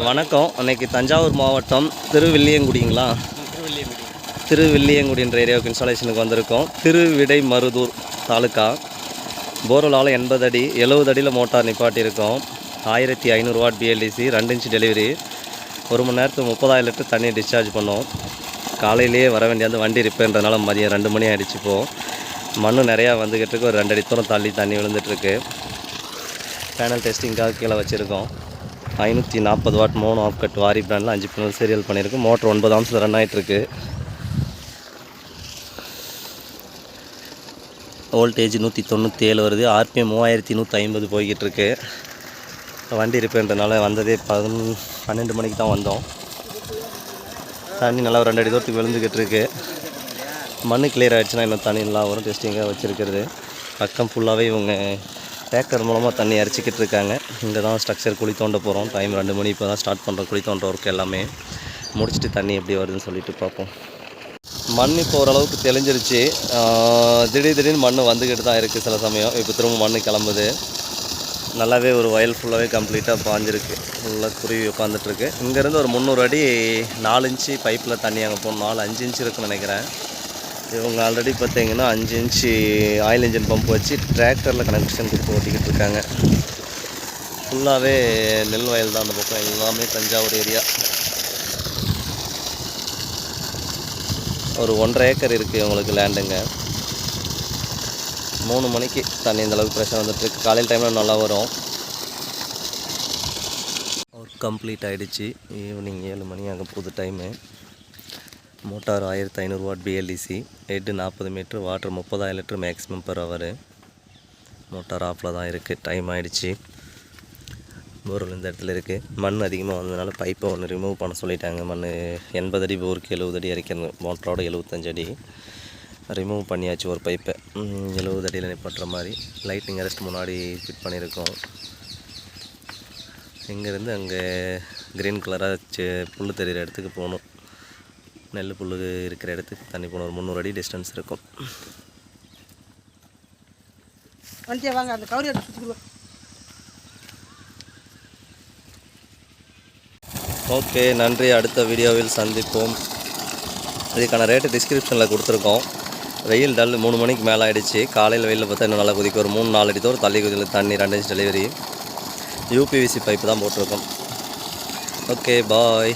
வணக்கம். அன்னைக்கு தஞ்சாவூர் மாவட்டம் திருவில்லியங்குடிங்களா? திருவில்லியங்குடின்ற ஏரியாவுக்கு இன்ஸ்டாலேஷனுக்கு வந்திருக்கோம். திருவிடை மருதூர் தாலுக்கா போர்வெலால் எண்பது அடி எழுபது அடியில் மோட்டார் நிப்பாட்டியிருக்கோம். ஆயிரத்தி ஐநூறுவா பிஎல்டிசி ரெண்டு இன்ச் டெலிவரி. ஒரு மணி நேரத்துக்கு முப்பதாயிரம் லிட்டர் தண்ணி டிஸ்சார்ஜ் பண்ணோம். காலையிலேயே வர வேண்டியது வண்டி ரிப்பேர்ன்றனால மதியம் ரெண்டு மணி ஆகிடுச்சு இப்போது மண் நிறையா வந்துக்கிட்டு இருக்கு. ஒரு ரெண்டு அடி தூரம் தள்ளி தண்ணி விழுந்துட்டுருக்கு பேனல் டெஸ்டிங்காக கீழே வச்சுருக்கோம். ஐநூற்றி நாற்பது வாட் மோனோ ஆஃப் கட் வாரி பிராண்டில் அஞ்சு பின்னல் சீரியல் பண்ணியிருக்கு மோட்டர் ஒன்பது அம்சத்தில் ரன் ஆகிட்டுருக்கு வோல்டேஜ் நூற்றி தொண்ணூற்றி ஏழு வருது ஆர்பிஎம் மூவாயிரத்தி நூற்றி ஐம்பது போய்கிட்டு இருக்கு வண்டி ரிப்பேர்ன்றனால வந்ததே பதினொன்று பன்னெண்டு மணிக்கு தான் வந்தோம். தண்ணி நல்லா ரெண்டு அடி தூரத்துக்கு விழுந்துக்கிட்டு இருக்கு மண் கிளியர் ஆகிடுச்சுன்னா இன்னும் தண்ணி நல்லா வரும். டெஸ்டிங்காக வச்சுருக்கிறது. பக்கம் ஃபுல்லாகவே இவங்க டிராக்டர் மூலமாக தண்ணி அரைச்சிக்கிட்டு இருக்காங்க. இங்கே தான் ஸ்ட்ரக்சர் குழி தோண்ட போகிறோம் டைம் ரெண்டு மணி இப்போ தான் ஸ்டார்ட் பண்ணுறோம் குழி தோண்ட ஒர்க் எல்லாமே முடிச்சுட்டு தண்ணி எப்படி வருதுன்னு சொல்லிட்டு பார்ப்போம். மண் இப்போ ஓரளவுக்கு தெளிஞ்சிருச்சு. திடீர் திடீர்னு மண் வந்துக்கிட்டு தான் இருக்குது சில சமயம். இப்போ திரும்ப மண் கிளம்புது. நல்லாவே ஒரு வயல் ஃபுல்லாகவே கம்ப்ளீட்டாக பாஞ்சிருக்கு. ஃபுல்லாக குருவி உட்காந்துட்ருக்கு இங்கேருந்து ஒரு முந்நூறு அடி நாலு இன்ச்சு பைப்பில் தண்ணி அங்கே போகணும். நாலு அஞ்சு இன்ச்சு இருக்குன்னு நினைக்கிறேன். இவங்க ஆல்ரெடி பார்த்தீங்கன்னா அஞ்சு இன்ச்சு ஆயில் இன்ஜின் பம்ப் வச்சு டிராக்டரில் கனெக்ஷன் கொடுத்து ஓட்டிக்கிட்டு இருக்காங்க. ஃபுல்லாகவே நெல் வயல் தான் அந்த பக்கம். எல்லாமே தஞ்சாவூர் ஏரியா ஒரு ஒன்றரை ஏக்கர் இருக்குது இவங்களுக்கு லேண்டுங்க மூணு மணிக்கு தண்ணி இந்த அளவுக்கு ப்ரெஷர் வந்துட்டுருக்கு காலையில் டைமில் நல்லா வரும். ஒர்க் கம்ப்ளீட் ஆகிடுச்சு ஈவினிங் ஏழு மணி ஆக போகுது டைமு மோட்டார் ஆயிரத்தி ஐநூறு வாட் பிஎல்இசி ஹெட்டு நாற்பது மீட்ரு வாட்டர் முப்பதாயிரம் litre maximum per hour motor ஆஃபில் தான் இருக்குது டைம் ஆகிடுச்சு போர்வெல் இந்த இடத்துல இருக்குது மண் அதிகமாக வந்ததுனால பைப்பை ஒன்று ரிமூவ் பண்ண சொல்லிட்டாங்க. மண் எண்பது அடி போருக்கு எழுபது அடி இறக்கணும் மோட்டரோட எழுபத்தஞ்சு அடி. ரிமூவ் பண்ணியாச்சு ஒரு பைப்பை எழுபது அடியில் நிப்பாட்டுற மாதிரி. லைட்டிங் அரெஸ்ட் முன்னாடி ஃபிட் பண்ணியிருக்கோம் இங்கேருந்து அங்கே க்ரீன் கலராக புல் தெரிகிற இடத்துக்கு போகணும். நெல் புல் இருக்கிற இடத்துக்கு தண்ணி போகணும் ஒரு முந்நூறு அடி டிஸ்டன்ஸ் இருக்கும். வண்டியை வாங்க அந்த கவரி எடுத்து சுற்றிடுவோம் ஓகே நன்றி. அடுத்த வீடியோவில் சந்திப்போம். இதுக்கான ரேட்டு டிஸ்கிரிப்ஷனில் கொடுத்துருக்கோம். வெயில் டல் மூணு மணிக்கு மேலே ஆயிடுச்சு. காலையில் வெயிலில் பார்த்தா இன்னும் நல்லா குதிக்கும். ஒரு மூணு நாலு அடி தூரம் தள்ளி குதியில் தண்ணி ரெண்டு இன்ச் டெலிவரி யூபிவிசி பைப்பு தான் போட்டிருக்கோம். Okay bye